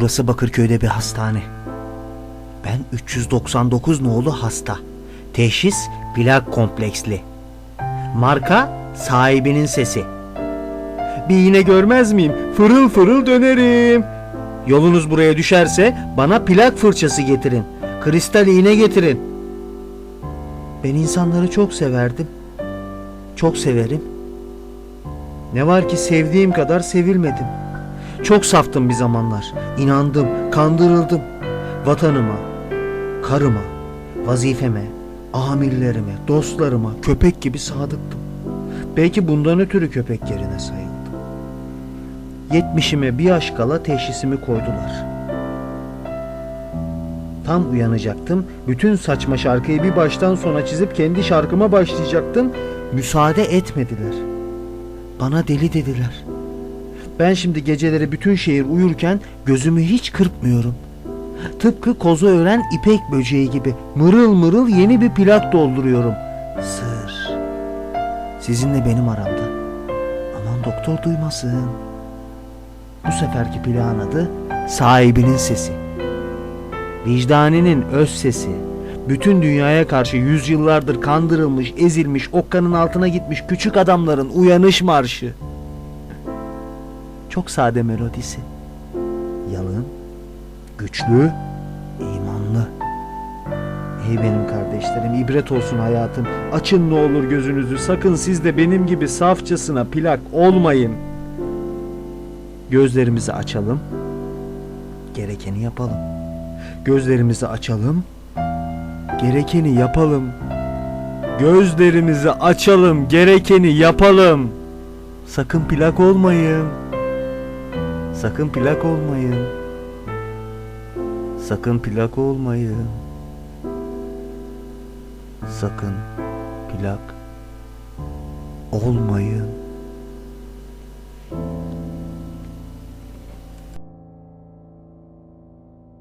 Burası Bakırköy'de bir hastane. Ben 399 nolu hasta. Teşhis plak kompleksli. Marka sahibinin sesi. Bir iğne görmez miyim? Fırıl fırıl dönerim. Yolunuz buraya düşerse bana plak fırçası getirin. Kristal iğne getirin. Ben insanları çok severdim. Çok severim. Ne var ki sevdiğim kadar sevilmedim. Çok saftım bir zamanlar. İnandım, kandırıldım. Vatanıma, karıma, vazifeme, amirlerime, dostlarıma köpek gibi sadıktım. Belki bundan ötürü köpek yerine sayıldım. Yetmişime bir yaş kala teşhisimi koydular. Tam uyanacaktım. Bütün saçma şarkıyı bir baştan sona çizip kendi şarkıma başlayacaktım. Müsaade etmediler. Bana deli dediler. Ben şimdi geceleri bütün şehir uyurken gözümü hiç kırpmıyorum. Tıpkı kozu ören ipek böceği gibi mırıl mırıl yeni bir plak dolduruyorum. Sır. Sizinle benim aramda. Aman doktor duymasın. Bu seferki plağın adı sahibinin sesi. Vicdaninin öz sesi. Bütün dünyaya karşı yüzyıllardır kandırılmış, ezilmiş, okkanın altına gitmiş küçük adamların uyanış marşı. Çok sade melodisi. Yalın, güçlü, imanlı. Ey benim kardeşlerim, ibret olsun hayatım. Açın ne olur gözünüzü. Sakın siz de benim gibi safçasına plak olmayın. Gözlerimizi açalım. Gerekeni yapalım. Gözlerimizi açalım. Gerekeni yapalım. Gözlerimizi açalım. Gerekeni yapalım. Sakın plak olmayın. Sakın plak olmayın. Sakın plak olmayın. Sakın plak olmayın.